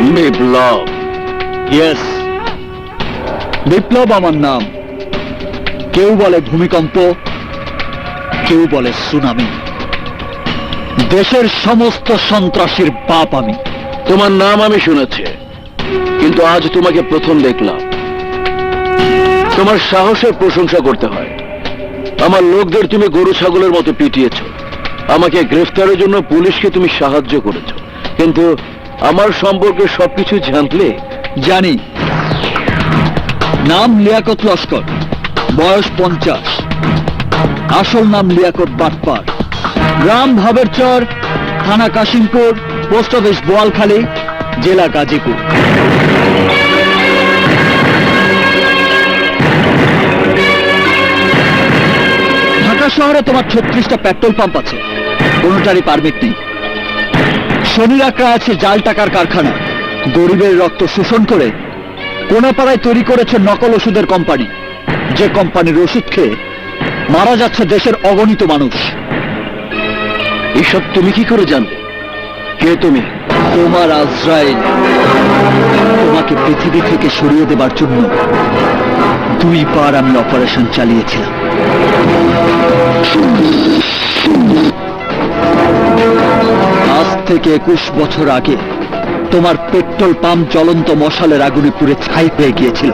বিপ্লব। Yes বিপ্লব আমার নাম। কেউ বলে ভূমিকম্প কেউ বলে সুনামি। দেশের সমস্ত সন্ত্রাসীর বাপ আমি। তোমার নাম আমি শুনেছি কিন্তু আজ তোমাকে প্রথম দেখলাম। তোমার সাহসের প্রশংসা করতে হয়। আমার লোকদের তুমি গরু ছাগলের মতো পিটিয়েছ। আমাকে গ্রেফতারের জন্য পুলিশকে তুমি সাহায্য করেছ। কিন্তু আমার সম্পর্কে সবকিছু জানলে? জানি। নাম লিয়াকত লস্কর, বয়স পঞ্চাশ। আসল নাম লিয়াকত বাটপার। গ্রাম ভাবের চর থানা কাশিমপুর, পোস্ট অফিস বোয়ালখালী, জেলা গাজীপুর। ঢাকা শহরে তোমার ছত্রিশটা পেট্রোল পাম্প আছে। কোনোটারই পারমিট নেই। শনি রাখা আছে জাল টাকার কারখানা। গরিবের রক্ত শোষণ করে কোনাপাড়ায় তৈরি করেছে নকল ওষুধের কোম্পানি। যে কোম্পানির ওষুধ খেয়ে মারা যাচ্ছে দেশের অগণিত মানুষ। এসব তুমি কি করে জানবে কে তুমি? তোমার আজরাইল। তোমাকে পৃথিবী থেকে সরিয়ে দেবার জন্য দুইবার আমি অপারেশন চালিয়েছিলাম। থেকে একুশ বছর আগে তোমার পেট্রোল পাম্প জ্বলন্ত মশালের আগুনে পুড়ে ছাই হয়ে গিয়েছিল।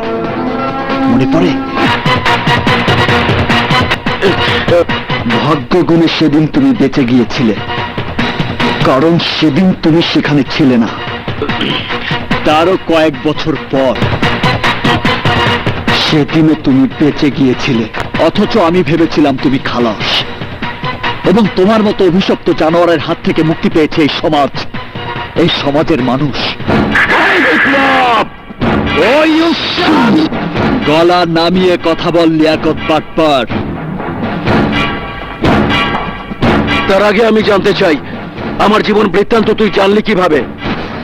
মনে পড়ে? ভাগ্যগুণে সেদিন তুমি বেঁচে গিয়েছিলে। কারণ সেদিন তুমি সেখানে ছিলে না। তারও কয়েক বছর পর সেদিনও তুমি বেঁচে গিয়েছিলে। অথচ আমি ভেবেছিলাম তুমি খালাস। এবং তোমার মতো অভিশপ্ত জানোয়ারের হাত থেকে মুক্তি পেয়েছে এই সমাজ। এই সমাজের মানুষ। গলা নামিয়ে কথা বল লিয়াকত বাটপার। তার আগে আমি জানতে চাই আমার জীবন বৃত্তান্ত তুই জানলি কীভাবে?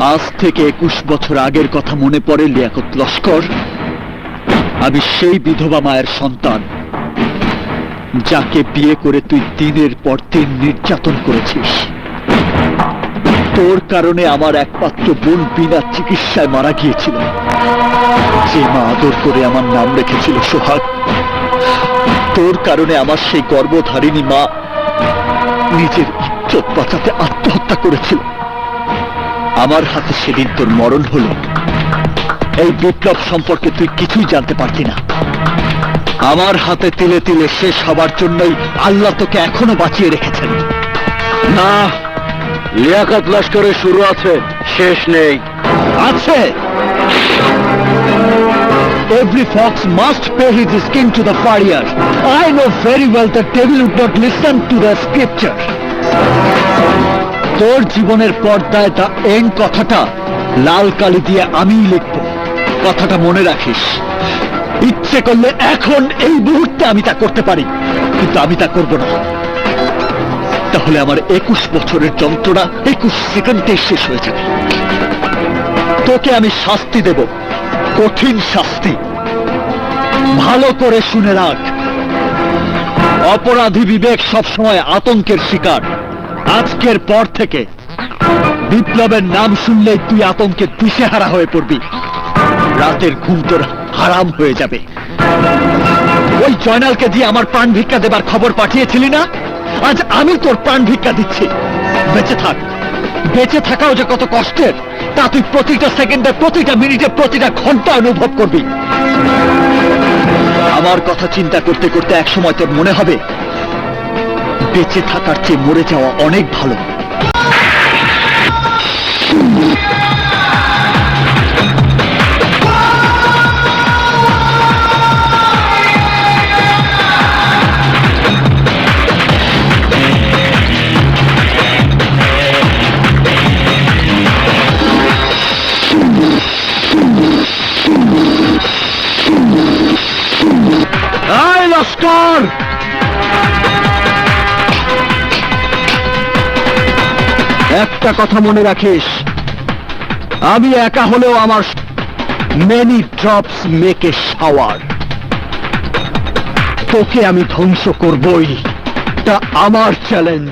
আজ থেকে একুশ বছর আগের কথা মনে পড়ে লিয়াকত লস্কর। আমি সেই বিধবা মায়ের সন্তান। যাকে বিয়ে করে তুই দিনের পর দিন নির্যাতন করেছিস। তোর কারণে আমার একমাত্র বোন বিনা চিকিৎসায় মারা গিয়েছিল। যে মা আদর করে আমার নাম রেখেছিল সোহাগ, তোর কারণে আমার সেই গর্ভধারিণী মা নিজের ইজ্জত বাঁচাতে আত্মহত্যা করেছিল। আমার হাতে সেদিন তোর মরণ হলো। এই বিপ্লব সম্পর্কে তুই কিছুই জানতে পারতি না। আমার হাতে তিলে তিলে শেষ হবার জন্যই আল্লাহ তোকে এখনও বাঁচিয়ে রেখেছেন। না, লিয়াকাত লস্করের শুরু আছে, শেষ নেই। আছে। Every fox must pay his skin to the farrier. I know very well that devil would not listen to the scripture. তোর জীবনের পর্দায় দা এন্ড কথাটা লাল কালি দিয়ে আমিই লিখব। কথাটা মনে রাখিস। ইচ্ছে করলে এখন এই মুহূর্তে আমি তা করতে পারি, কিন্তু আমি তা করব না। তাহলে আমার একুশ বছরের যন্ত্রণা একুশ সেকেন্ডে শেষ হয়ে যাবে। তোকে আমি শাস্তি দেব, কঠিন শাস্তি। ভালো করে শুনে রাখ। অপরাধী বিবেক সবসময় আতঙ্কের শিকার। আজকের পর থেকে বিপ্লবের নাম শুনলেই তুই আতঙ্কে দিশেহারা হয়ে পড়বি। রাতের ঘুম তোর হারাম হয়ে যাবে। ওই জয়নালকে দিয়ে আমার প্রাণ ভিক্ষা দেবার খবর পাঠিয়েছিলি না? আজ আমি তোর প্রাণ ভিক্ষা দিচ্ছি। বেঁচে থাক। বেঁচে থাকাও যে কত কষ্টের, তা তুই প্রতিটা সেকেন্ডে, প্রতিটা মিনিটে, প্রতিটা ঘণ্টা অনুভব করবি। আমার কথা চিন্তা করতে করতে এক সময় তোর মনে হবে, বেঁচে থাকার চেয়ে মরে যাওয়া অনেক ভালো। লস্কর একটা কথা মনে রাখিস, আমি একা হলেও আমার মেনি ড্রপস মেকে শাওয়ার তোকে আমি ধ্বংস করবই, তা আমার চ্যালেঞ্জ